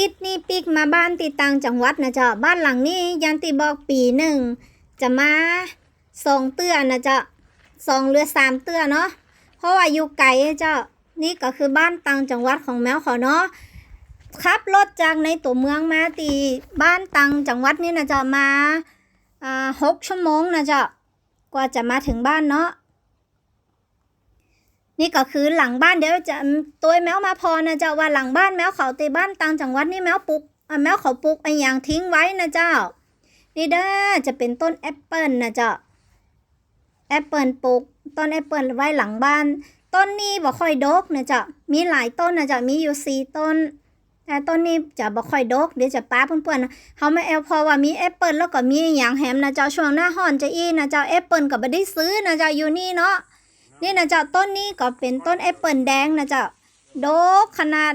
ติดนี่ปิกมาบ้านติดต่างจังหวัดนะเจ้าบ้านหลังนี้ยันติบอกปีหนึ่งจะมาสองเตือนนะเจ้าสองเรือสามเตือนเนาะเพราะว่าอยู่ไกลเจ้านี่ก็คือบ้านต่างจังหวัดของแมวเขาเนาะขับรถจากในตัวเมืองมาตีบ้านต่างจังหวัดนี่นะเจ้ามาอ่าหกชั่วโมงนะเจ้ากว่าจะมาถึงบ้านเนาะ นี่ก็คือหลังบ้านเดี๋ยวจะตัวแมวมาพอนะเจ้าว่าหลังบ้านแมวเขาตีบ้านต่างจังหวัดนี่แมวปลูกแมวเขาปลูกไอ้อย่างทิ้งไว้นะเจ้า นี่เด้อจะเป็นต้นแอปเปิลนะเจ้าแอปเปิลปลูกต้นแอปเปิลไว้หลังบ้าน ต้นนี้บ่ค่อยดกนะเจ้ามีหลายต้นนะเจ้ามีอยู่สี่ต้น แต่ต้นนี้จะบ่ค่อยดกเดี๋ยวจะป้าเพื่อนๆนะเขาไม่เอาพอว่ามีแอปเปิลแล้วก็มีอย่างแฮมนะเจ้าช่วงหน้าฮ้อนจะอีนะเจ้าแอปเปิลก็บ่ได้ซื้อนะเจ้าอยู่นี่เนาะ นี่นะเจ้าต้นนี้ก็เป็นต้นแอปเปิลแดงนะเจ้าโดกขนาด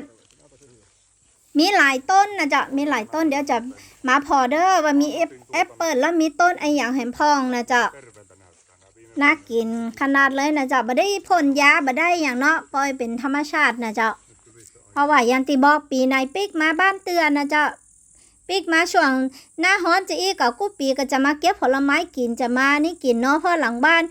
มีหลายต้นนะเจ้ามีหลายต้นเดี๋ยวจะมาพอเด้อว่ามีแอปเปิลแล้วมีต้นไออย่างแหมพองนะเจ้าน่ากินขนาดเลยนะเจ้าบ่ได้พ่นยาบ่ได้อย่างเนาะปล่อยเป็นธรรมชาตินะเจ้าเพราะว่ายันติบอกปีในปิกมาบ้านเตือนนะเจ้าปิกมาช่วงหน้าฮ้อนจะอีกกับกู้ปีก็จะมาเก็บผลไม้กินจะมานี่กินเนาะเพราะหลังบ้าน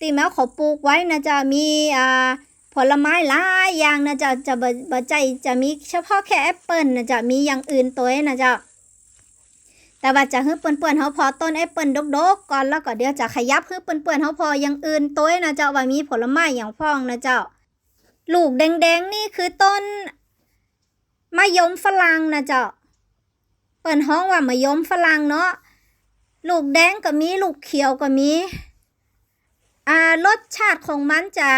ตีแมวเขาปลูกไว้นะจะมีอ่าผลไม้หลายอย่างนะจะจะบบ่ใจจะมีเฉพาะแค่แอปเปิลนะจะมีอย่างอื่นตัวนะจะแต่ว่าจะให้เปื่อนๆเขาพอต้นแอปเปิลดกๆก่อนแล้วก็เดี๋ยวจะขยับให้เปื่อนๆเขาพออย่างอื่นตัวนะเจ้าว่ามีผลไม้อย่างพองนะเจ้าลูกแดงๆนี่คือต้นมะยมฝรั่งนะเจ้าเปิ่นห้องว่ามะยมฝรั่งเนาะลูกแดงก็มีลูกเขียวก็มี อ่ารสชาติของมันจะ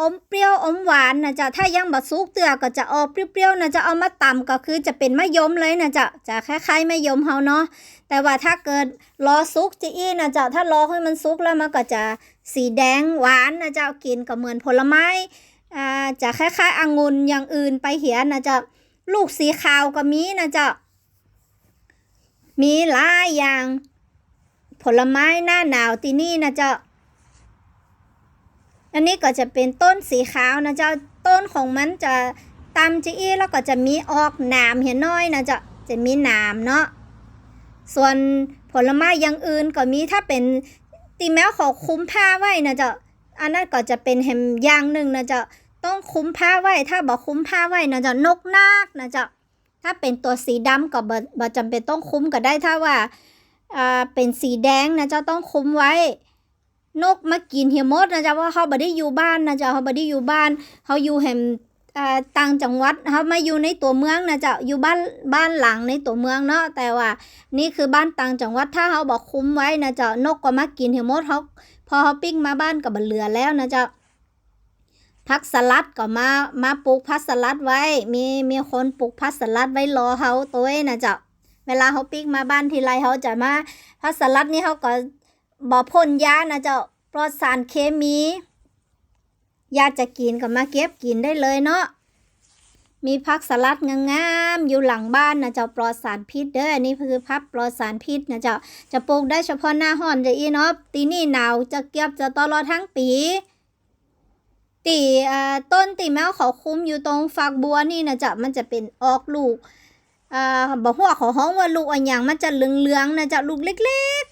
อมเปรี้ยวอมหวานนะจ๊ะถ้ายังบะซุกเตือก็จะออกเปรี้ยวๆนะจะเอามาตำก็คือจะเป็นมะยมเลยนะจ๊ะจะคล้ายๆมะยมเฮาเนาะแต่ว่าถ้าเกิดรอซุกจะอี้นะจ๊ะถ้ารอให้มันซุกแล้วมันก็จะสีแดงหวานนะจ๊ะกินก็เหมือนผลไม้อ่าจะคล้ายๆองุ่นอย่างอื่นไปเหียนะจ๊ะลูกสีขาวก็มีนะจ๊ะมีหลายอย่าง ผลไม้หน้าหนาวที่นี่นะจ๊ะ อันนี้ก็จะเป็นต้นสีขาวนะเจ้าต้นของมันจะตำจะอี้แล้วก็จะมีออกหนามเห็นน้อยนะเจ้าจะมีหนามเนาะส่วนผลไม้อย่างอื่นก็มีถ้าเป็นตีแมวขอคุ้มผ้าไว้นะเจ้าอันนั้นก็จะเป็นแฮมอย่างหนึ่งนะเจ้าต้องคุ้มผ้าไว้ถ้าบอกคุ้มผ้าไว้นะเจ้านกนาคนะเจ้าถ้าเป็นตัวสีดำก็บ่บ่จำเป็นต้องคุ้มก็ได้ถ้าว่าอ่าเป็นสีแดงนะเจ้าต้องคุ้มไว้ นกมากินเหี่ยมดนะจ๊ะว่าเขาบ่ได้อยู่บ้านนะจ๊ะเขาบ่ได้อยู่บ้านเขาอยู่แห่งต่างจังหวัดเขามาอยู่ในตัวเมืองนะจ๊ะอยู่บ้านบ้านหลังในตัวเมืองเนาะแต่ว่านี่คือบ้านต่างจังหวัดถ้าเขาบอกคุ้มไว้นะจ๊ะนกก็มากินเหี่ยมดเขาพอเขาปิ้งมาบ้านก็บ่เหลือแล้วนะจ๊ะพักสลัดก็มามาปลูกพักสลัดไว้ มีมีคนปลูกพักสลัดไว้รอเขาตัวเองนะจ๊ะเวลาเขาปิ้งมาบ้านทีไรเขาจะมาพักสลัดนี่เขาก็ บ่พ่นยานะเจ้าปลอดสารเคมียาจะกินก็มาเก็บกินได้เลยเนาะมีผักสลัดงามๆอยู่หลังบ้านนะเจ้าปลอดสารพิษเด้ออันนี้คือพับปลอดสารพิษนะเจ้าจะปลูกได้เฉพาะหน้าร้อนจะอีเนาะตีนี่หนาวจะเก็บจะตลอดทั้งปี ตีอ่าต้นตีแมวเขาคุ้มอยู่ตรงฝักบัวนี่นะเจ้ามันจะเป็นออกลูกอ่าบอกหัวขาห้องว่าลูกอันอย่างมันจะเหลืองๆนะเจ้าลูกเล็ก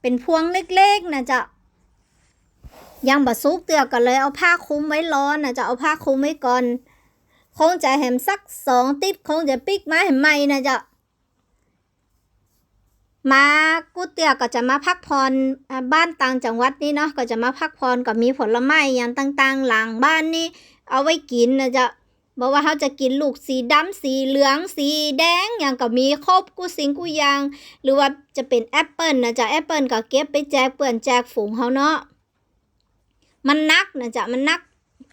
เป็นพวงเล็กๆนะจ๊ะยังบะซุกเตือกันเลยเอาผ้าคลุมไว้ร้อนนะจะเอาผ้าคลุมไว้ก่อนคงจะแหมสักสองติดคงจะปิกมาแหมใหม่นะจ๊ะมากูเตียก็จะมาพักผ่อนบ้านต่างจังหวัดนี่เนาะก็จะมาพักผ่อนก็มีผลไม้อย่างต่างๆ หลังบ้านนี่เอาไว้กินนะจ๊ะ บอกว่าเขาจะกินลูกสีดำสีเหลืองสีแดงอย่างก็มีครบกูสิงกูยาง หรือว่าจะเป็นแอปเปิลนะจ๊ะแอปเปิลก็เก็บไปแจกเปื่อนแจกฝูงเขาเนาะมันนักนะจ๊ะมันนัก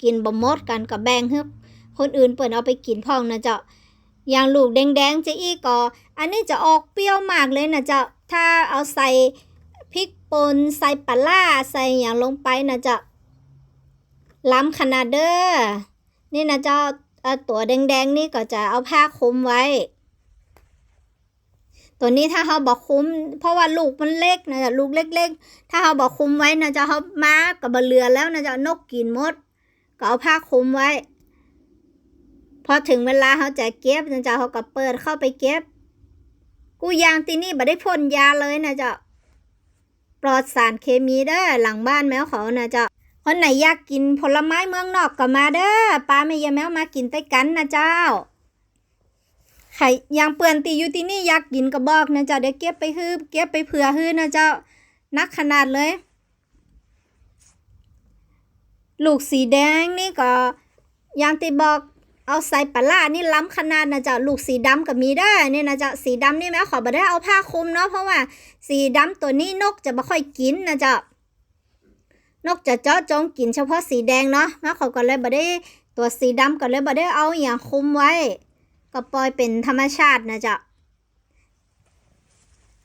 กินบ่หมดกันกับแบ่งให้คนอื่นเปิ่นเอาไปกินพ่องนะจ๊ะอย่างลูกแดงๆจะอีก็อันนี้จะออกเปรี้ยวมากเลยนะจ๊ะถ้าเอาใส่พริกป่นใส่ปลาร้าใส่อย่างลงไปนะจ๊ะล้ำขนาดเด้อนี่นะจ๊ะ เอ่อตัวแดงๆนี่ก็จะเอาผ้าคลุมไว้ ตัวนี้ถ้าเขาบอกคุม เพราะว่าลูกมันเล็กนะจ๊ะลูกเล็ก ๆ ถ้าเขาบอกคุมไว้นะจ๊ะเขามากับบะเรือแล้วนะจ๊ะนกกินมด ก็เอาผ้าคลุมไว้ พอถึงเวลาเขาจะเก็บนะจ้าเขาก็เปิดเข้าไปเก็บ กูยางที่นี่บ่ได้พ่นยาเลยนะจ้าปลอดสารเคมีเด้อหลังบ้านแมวเขานะจ้า คนไหนอยากกินผลไม้เมืองนอกก็มาเด้อป้าแม่ยายแมวมากินใต้กันนะเจ้าใครยางเปื่อนตีอยู่ที่นี่อยากกินก็บอกนะเจ้าเดี๋ยวเก็บไปฮื้อเก็บไปเผื่อฮื้อนะเจ้านักขนาดเลย ลูกสีแดงนี่ก็ยางที่บอกเอาใส่ปลานี่ล้ำขนาดนะเจ้าลูกสีดำก็มีได้เนี่ยนะเจ้าสีดำนี่แม่ขอบ่ได้เอาผ้าคลุมเนาะเพราะว่าสีดำตัวนี้นกจะไม่ค่อยกินนะเจ้า นกจะเจาะจงกินเฉพาะสีแดงเนาะแม่เขาก็เลยบ่ได้ตัวสีดำก็เลยบ่ได้เอาอย่างคุมไว้ ก็ปล่อยเป็นธรรมชาตินะจ้า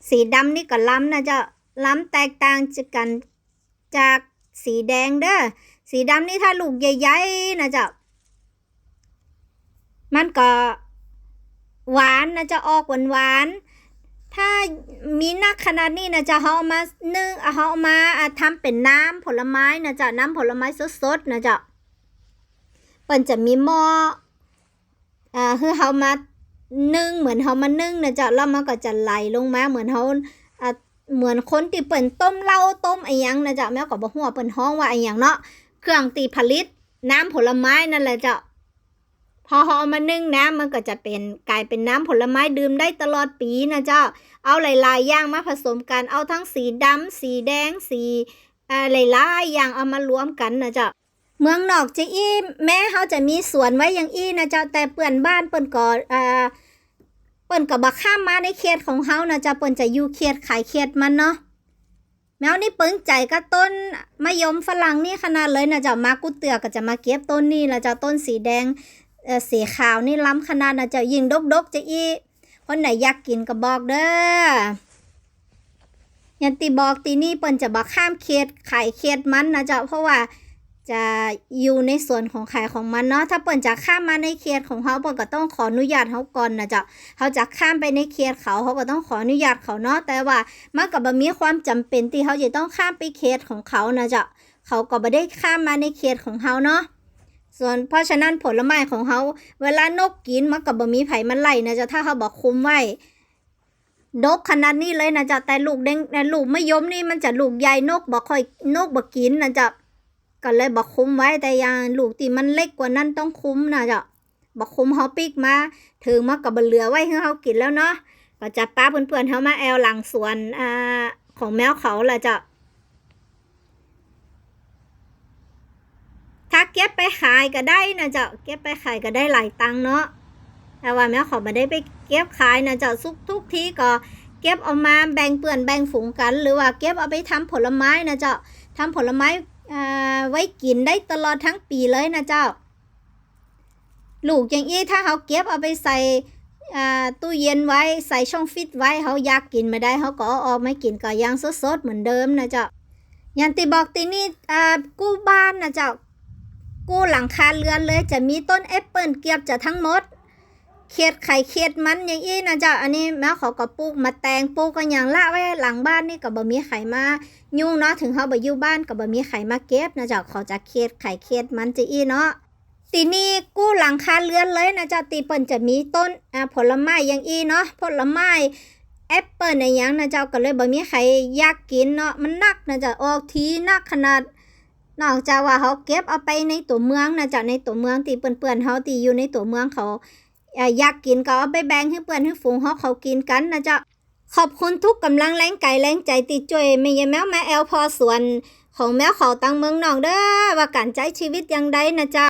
สีดำนี่ก็ล้ำนะจ้าล้ำแตกต่างจากกันจากสีแดงเด้อสีดำนี่ถ้าลูกใหญ่ๆนะจ้ามันก็หวานนะจะออกหวานหวานๆ ถ้ามีนักขนาดนี้นะจะเขาเอามานึ่งเขาเอามาอะทำเป็นน้ำผลไม้นะจ๊ะน้ำผลไม้สดๆนะจ๊ะเปิ้นจะมีหม้ออ่าคือเขามานึ่งเหมือนเขามานึ่งนะจ๊ะแล้วมันก็จะไหลลงมาเหมือนเขาอะเหมือนคนที่เปิ่นต้มเหล้าต้มไอ้หยังนะจ๊ะแม่ก็บอกหัวเปิ่นห้องว่าไอ้หยังเนาะเครื่องตีผลิตน้ำผลไม้นั่นแหละจ้ะ พอเขาเอมานึ่งน้ำมันก็จะเป็นกลายเป็นน้ำผลไม้ดื่มได้ตลอดปีนะเจ้า เอาหลายๆอย่างมาผสมกันเอาทั้งสีดำสีแดงสีอ่าหลายอย่างเอามารวมกันนะเจ้าเมืองนอกจะอี้แม้เขาจะมีสวนไว้อย่างอี้นะเจ้าแต่เปื่อนบ้านเปิ่นก็อ่าเปิ่นก็บักข้ามมาในเขตของเขานะเจ้าเปิ่นจะอยู่เขตขายเขตมันเนาะแมวนี่เปิ้งใจก็ต้นมะยมฝรั่งนี่ขนาดเลยนะเจ้ามากุเตือก็จะมาเก็บต้นนี่ละเจ้าต้นสีแดง สีขาวนี่ล้ำขนาดนะเจ้ายิงดกๆจะอี้คนไหนอยากกินก็บอกเด้อยันตีบอกตีนี่เปิ้นจะบอกข้ามเขตขายเขตมันนะเจ้าเพราะว่าจะอยู่ในส่วนของขายของมันเนาะถ้าเปิ้นจะข้ามมาในเขตของเขาเปิ้นก็ต้องขออนุญาตเขาก่อนนะเจ้าเขาจะข้ามไปในเขตเขาเขาก็ต้องขออนุญาตเขาเนาะแต่ว่ามันก็บมีความจำเป็นที่เขาจะต้องข้ามไปเขตของเขานะเจ้าเขาก็บ่ได้ข้ามมาในเขตของเขาเนาะ ส่วนเพราะฉะนั้นผลไม้ของเขาเวลานกกินมันก็บ่มีไผ่มันไล่นะจ้าถ้าเขาบอกคุมไว้ดกขนาดนี้เลยนะจ๊ะแต่ลูกเด้งแต่ลูกไมะยมนี่มันจะลูกใหญ่นกบ่ค่อยนกบ่กินนะจ๊ะก็เลยบ่คุมไว้แต่อยังลูกที่มันเล็กกว่านั้นต้องคุมนะจ๊ะบ่คุมเฮาปิกมาถึงมาก็บ่เหลือไว้ให้เฮากินแล้วเนาะก็จะป้าเพื่อนๆเฮามาแอวหลังสวนอ่าของแมวเขาละจ๊ะ เก็บไปขายก็ได้นะเจ๊ะเก็บไปขายก็ได้หลายตังค์เนาะแต่ว่าแม่ขอไม่ได้ไปเก็บขายนะเจ้าทุกทุกทีก็เก็บเอามาแบ่งเปื่อนแบ่งฝูงกัน หรือว่าเก็บเอาไปทำผลไม้นะเจ้าทำผลไม้อ่าไว้กินได้ตลอดทั้งปีเลยนะเจ้า ลูกอย่างอี้ถ้าเขาเก็บเอาไปใส่อ่าตู้เย็นไว้ใส่ช่องฟิตไว้เขาอยากกินไม่ได้เขาก็อออกมากินก็ยังสดๆเหมือนเดิมนะเจ้าอย่างที่บอกตีนี่อ่ากู้บ้านนะเจ้า กู้หลังคาเรือนเลยจะมีต้นแอปเปิลเกือบจะทั้งหมดเขียดไข่เขียดมันอย่างอี้นะเจ้าอันนี้แม่ขาก็ปลูกมาแตงปลูกกันอย่างละไว้หลังบ้านนี่ก็บ่มีไข่มายุ่งเนาะถึงเขาบ่อยู่บ้านก็บ่มีไข่มาเก็บนะเจ้าขาจะเขียดไข่เขียดมันจะอี้เนาะตีนี่กู้หลังคาเรือนเลยนะเจ้าตีเปิ้นจะมีต้นอ่าผลไม้อย่างอี้เนาะผลไม้แอปเปิลในอย่างนะเจ้าก็เลยบ่มีใครอยากกินเนาะมันนักนะเจ้าออกทีนักขนาด นอกจากว่าเขาเก็บเอาไปในตัวเมืองนะเจ้าในตัวเมืองตีเปื่อนๆเขาตีอยู่ในตัวเมืองเขาอยากกินก็เอาไปแบ่งให้เปื่อนให้ฝูงเขาเขากินกันนะจ๊ะขอบคุณทุกกำลังแรงกายแรงใจติดจ่วยไม่ยาแมวแม่แอลพอส่วนของแมวเขาตังเมืองนอกเด้อว่าการใช้ชีวิตยังไดนะจ๊ะ